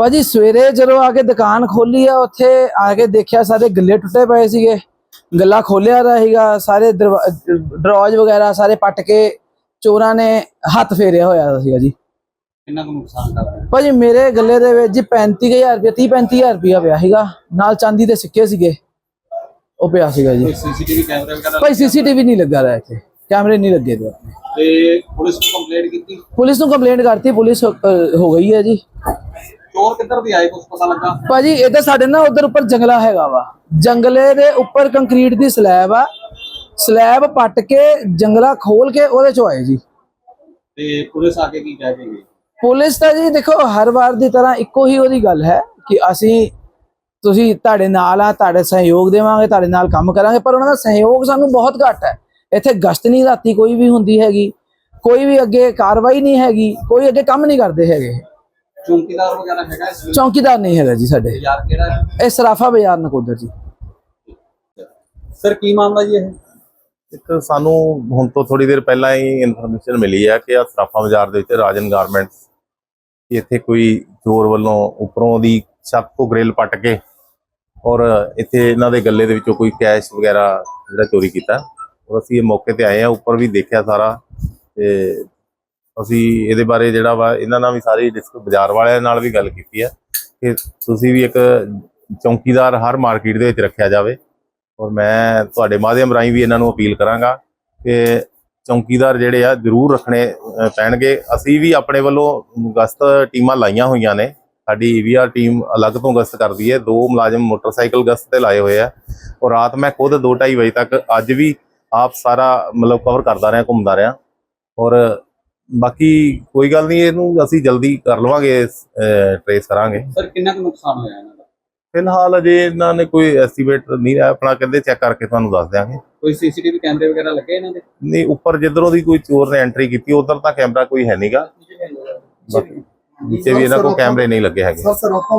ਭਾਜੀ ਸਵੇਰੇ ਜਦੋਂ ਆ ਕੇ ਦੁਕਾਨ ਖੋਲੀ ਆ ਉੱਥੇ ਆ ਕੇ ਦੇਖਿਆ ਸਾਰੇ ਗੱਲੇ ਟੁੱਟੇ ਪਏ ਸੀਗੇ। ਗੱਲਾ ਖੋਲਿਆ ਦਾ ਸੀਗਾ ਸਾਰੇ ਦਰਵਾਜ਼ ਵਗੈਰਾ ਸਾਰੇ ਪੱਟ ਕੇ ਚੋਰਾਂ ਨੇ ਹੱਥ ਫੇਰਿਆ ਹੋਇਆ ਸੀਗਾ ਜੀ। ਕਿੰਨਾ ਕੁ ਨੁਕਸਾਨ ਕਰ ਰਿਹਾ? ਭਾਜੀ ਮੇਰੇ ਗੱਲੇ ਦੇ ਵਿੱਚ ਜੀ 35000 ਰੁਪਏ 30 35000 ਰੁਪਇਆ ਪਿਆ ਸੀਗਾ। ਨਾਲ ਚਾਂਦੀ ਦੇ ਸਿੱਕੇ ਸੀਗੇ। ਉਹ ਪਿਆ ਸੀਗਾ ਜੀ। ਸੀਸੀਟੀਵੀ ਕੈਮਰਾ ਵਗੈਰਾ ਭਾਈ ਸੀਸੀਟੀਵੀ ਨਹੀਂ ਲੱਗਾ ਰਿਹਾ ਇੱਥੇ। ਕੈਮਰੇ ਨਹੀਂ ਲੱਗੇ ਤੇ ਪੁਲਿਸ ਨੂੰ ਕੰਪਲੇਂਟ ਕੀਤੀ? ਪੁਲਿਸ ਨੂੰ ਕੰਪਲੇਂਟ ਕਰਤੀ ਪੁਲਿਸ ਹੋ ਗਈ ਹੈ ਜੀ। ਚੋਰ ਕਿੱਧਰ ਦੀ ਆਏ ਕੁਝ ਪਤਾ ਲੱਗਾ? ਭਾਜੀ ਤਾਂ ਸਾਡੇ ਨਾ ਉਧਰ ਉੱਪਰ ਜੰਗਲਾ ਹੈਗਾ ਵਾ। ਜੰਗਲੇ ਦੇ ਉੱਪਰ ਕੰਕਰੀਟ ਦੀ ਸਲੈਬ ਆ। ਸਲੈਬ ਪੱਟ ਕੇ ਜੰਗਲਾ ਖੋਲ ਕੇ ਉਹਦੇ ਚੋਂ ਆਏ ਜੀ। ਤੇ ਪੁਲਿਸ ਆ ਕੇ ਕੀ ਕਹਿ ਗਈ? ਪੁਲਿਸ ਤਾਂ ਜੀ ਦੇਖੋ ਹਰ ਵਾਰ ਦੀ ਤਰ੍ਹਾਂ ਇੱਕੋ ਹੀ ਉਹਦੀ ਗੱਲ ਹੈ ਕਿ ਅਸੀਂ ਤੁਸੀਂ ਤੁਹਾਡੇ ਨਾਲ ਆ ਤੁਹਾਡੇ ਸਹਿਯੋਗ ਦੇਵਾਂਗੇ ਤੁਹਾਡੇ ਨਾਲ ਕੰਮ ਕਰਾਂਗੇ ਪਰ ਉਹਨਾਂ ਦਾ ਸਹਿਯੋਗ ਸਾਨੂੰ ਬਹੁਤ ਘੱਟ ਹੈ। ਇੱਥੇ ਗਸ਼ਤ ਨਹੀਂ ਰਾਤੀ ਕੋਈ ਵੀ ਹੁੰਦੀ ਹੈਗੀ। ਕੋਈ ਵੀ ਅੱਗੇ ਕਾਰਵਾਈ ਨਹੀਂ ਹੈਗੀ ਕੋਈ ਅੱਗੇ ਕੰਮ ਨਹੀਂ ਕਰਦੇ ਹੈਗੇ। ਚੌਂਕੀਦਾਰ ਵਗੈਰਾ ਹੈਗਾ ਇਸ ਵੇਲੇ? ਚੌਕੀਦਾਰ ਨਹੀਂ ਹੈਗਾ ਜੀ ਸਾਡੇ। ਯਾਰ ਕਿਹੜਾ ਹੈ? ਇਹ ਸਰਾਫਾ ਬਾਜ਼ਾਰ ਨਕੋਦਰ ਜੀ। ਸਰ ਕੀ ਮਾਮਲਾ ਜੀ ਇਹ? ਇੱਕ ਸਾਨੂੰ ਹੁਣ ਤੋਂ ਥੋੜੀ ਦੇਰ ਪਹਿਲਾਂ ਹੀ ਇਨਫੋਰਮੇਸ਼ਨ ਮਿਲੀ ਹੈ ਕਿ ਆ ਸਰਾਫਾ ਬਾਜ਼ਾਰ ਦੇ ਵਿੱਚ ਰਾਜਨ ਗਾਰਮੈਂਟਸ ਇੱਥੇ ਕੋਈ ਚੋਰ ਵੱਲੋਂ ਉੱਪਰੋਂ ਦੀ ਛੱਤ ਤੋਂ ਗ੍ਰਿਲ ਪੱਟ ਕੇ ਔਰ ਇੱਥੇ ਇਹਨਾਂ ਦੇ ਗੱਲੇ ਦੇ ਵਿੱਚੋਂ ਕੋਈ ਕੈਸ਼ ਵਗੈਰਾ ਜਿਹੜਾ ਚੋਰੀ ਕੀਤਾ। ਔਰ ਅਸੀਂ ਇਹ ਮੌਕੇ ਤੇ ਆਏ ਆ ਉੱਪਰ ਵੀ ਦੇਖਿਆ ਸਾਰਾ ਤੇ ਅਸੀਂ ਇਹਦੇ ਬਾਰੇ ਜਿਹੜਾ ਵਾ, ਇਹਨਾਂ ਨਾਲ ਵੀ ਸਾਰੀ ਡਿਸਕ ਬਾਜ਼ਾਰ ਵਾਲਿਆਂ ਨਾਲ ਵੀ ਗੱਲ ਕੀਤੀ ਹੈ ਕਿ ਤੁਸੀਂ ਵੀ ਇੱਕ ਚੌਕੀਦਾਰ ਹਰ ਮਾਰਕੀਟ ਦੇ ਵਿੱਚ ਰੱਖਿਆ ਜਾਵੇ। ਔਰ ਮੈਂ ਤੁਹਾਡੇ ਮਾਧਿਅਮ ਰਾਹੀਂ ਵੀ ਇਹਨਾਂ ਨੂੰ ਅਪੀਲ ਕਰਾਂਗਾ ਕਿ ਚੌਕੀਦਾਰ ਜਿਹੜੇ ਆ, ਜ਼ਰੂਰ ਰੱਖਣੇ ਪੈਣਗੇ। ਅਸੀਂ ਵੀ ਆਪਣੇ ਵੱਲੋਂ ਗਸ਼ਤ ਟੀਮਾਂ ਲਾਈਆਂ ਹੋਈਆਂ ਨੇ। ਸਾਡੀ ਈਵੀਆਰ ਟੀਮ ਅਲੱਗ ਤੋਂ ਗਸ਼ਤ ਕਰਦੀ ਹੈ। ਦੋ ਮੁਲਾਜ਼ਮ ਮੋਟਰਸਾਈਕਲ ਗਸ਼ਤ ਤੇ ਲਾਏ ਹੋਏ ਆ। ਔਰ ਰਾਤ ਮੈਂ ਖੁਦ 2:30 ਵਜੇ ਤੱਕ ਅੱਜ ਵੀ ਆਪ ਸਾਰਾ ਮਤਲਬ ਕਵਰ ਕਰਦਾ ਰਿਹਾ, ਘੁੰਮਦਾ ਰਿਹਾ। ਔਰ ਬਾਕੀ ਕੋਈ ਗੱਲ ਨਹੀਂ ਇਹਨੂੰ ਅਸੀਂ ਜਲਦੀ ਕਰ ਲਵਾਂਗੇ ਟ੍ਰੇਸ ਕਰਾਂਗੇ। ਸਰ ਕਿੰਨਾ ਕੁ ਨੁਕਸਾਨ ਹੋਇਆ ਇਹਨਾਂ ਦਾ? ਫਿਲਹਾਲ ਅਜੇ ਇਹਨਾਂ ਨੇ ਕੋਈ ਐਸਟੀਮੇਟ ਨਹੀਂ ਹੈ ਆਪਣਾ ਕਹਿੰਦੇ ਚੈੱਕ ਕਰਕੇ ਤੁਹਾਨੂੰ ਦੱਸ ਦਿਆਂਗੇ। ਕੋਈ ਸੀਸੀਟੀਵੀ ਕੈਮਰੇ ਵਗੈਰਾ ਲੱਗੇ ਇਹਨਾਂ ਦੇ? ਨਹੀਂ ਉੱਪਰ ਜਿੱਧਰੋਂ ਦੀ ਕੋਈ ਚੋਰ ਨੇ ਐਂਟਰੀ ਕੀਤੀ ਉਧਰ ਤਾਂ ਕੈਮਰਾ ਕੋਈ ਹੈ ਨਹੀਂਗਾ ਨੀਚੇ ਵੀ ਇਹਨਾਂ ਕੋਲ ਕੈਮਰੇ ਨਹੀਂ ਲੱਗੇ ਹੈਗੇ। ਸਰ ਸਰ ਆਪਾਂ